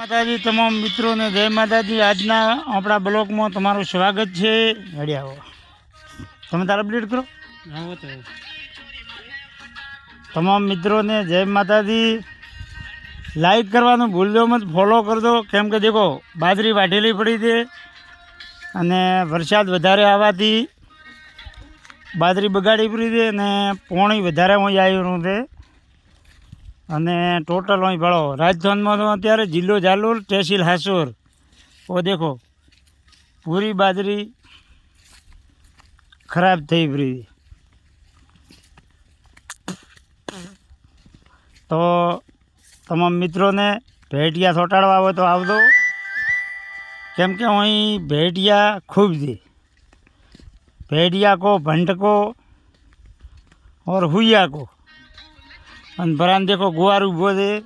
માતાજી, તમામ મિત્રોને જય માતાજી. આજના આપણા બ્લોકમાં તમારું સ્વાગત છે. હેડી આવો. તમે તાર અપડેટ કરો. તમામ મિત્રોને જય માતાજી. લાઈક કરવાનું ભૂલજો મત ફોલો કરજો. કેમ કે દેખો, બાજરી વાઢેલી પડી છે અને વરસાદ વધારે આવવાથી બાજરી બગાડી પડી છે અને પોણી વધારે અહીં આવ્યું છે. અને ટોટલ અહીં ભળો. રાજસ્થાનમાં તો અત્યારે જિલ્લો જાલોર, તહેસીલ હાસોર. ઓ દેખો, પૂરી બાજરી ખરાબ થઈ પડી તો તમામ મિત્રોને ભેટિયા ચોંટાડવા હોય તો આવજો. કેમ કે અહીં ભેટિયા ખૂબ છે ભેડિયા કો ભંટકો ઓર હુયા કો. અને ભરાન દેખો ગુવાર ઊભો છે.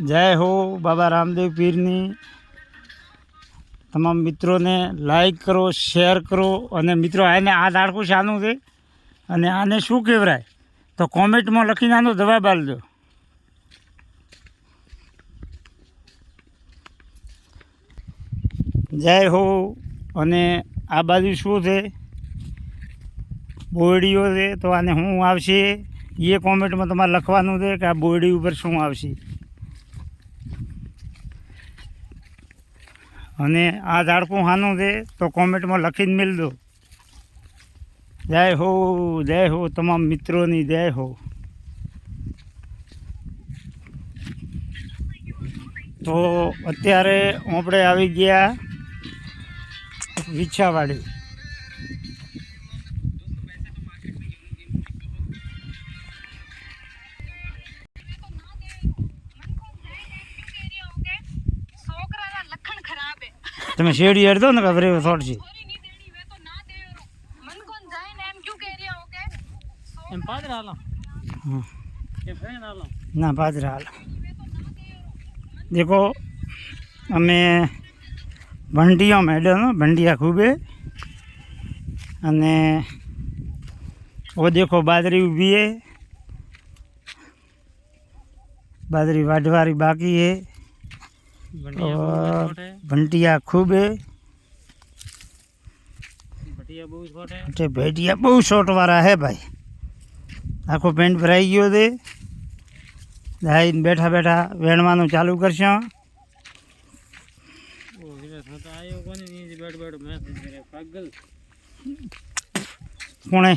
જય હો બાબા રામદેવ પીરની. તમામ મિત્રોને લાઈક કરો શેર કરો અને મિત્રો, આને આ દાડકું શાનું છે? અને આને શું કહેવાય તો કોમેન્ટમાં લખીને આનો જવાબ આપજો. જય હો અને આ બાજુ શું છે? બોરડીઓ છે, તો આને શું આવશે? એ કોમેન્ટમાં તમારે લખવાનું છે કે આ બોરડી ઉપર શું આવશે. અને આ ઝાડકું હાનું છે, તો કોમેન્ટમાં લખીને મેળ દો. જય હો જય હો તમામ મિત્રોની, જય હો. તો અત્યારે આપણે આવી ગયા વિછાવાડી તમે શેરડી હેડતો ને ખબર થોડશી છોરી નહીં દેણી વે તો ના દેરો મન કોણ જાય ને એમ ક્યું કહી રહ્યા હો કે એમ પાદરા હાલો. હમ. કે ફેન હાલો. ના પાદરા હાલ. દેખો અમે ભંડીઓ મેડનો ભંડિયા ખૂબે. અને ઓ દેખો બાજરી ઊભી હે. બાજરી વાઢવારી બાકી હે. ભંટિયા ખૂબ હે. ભેટિયા બહુ શોર્ટ વાળા હે. ભાઈ. આખો પેન્ટ ભરાઈ ગયો તે દાઈને બેઠા બેઠા વેણવાનું ચાલુ કરશું. કોણે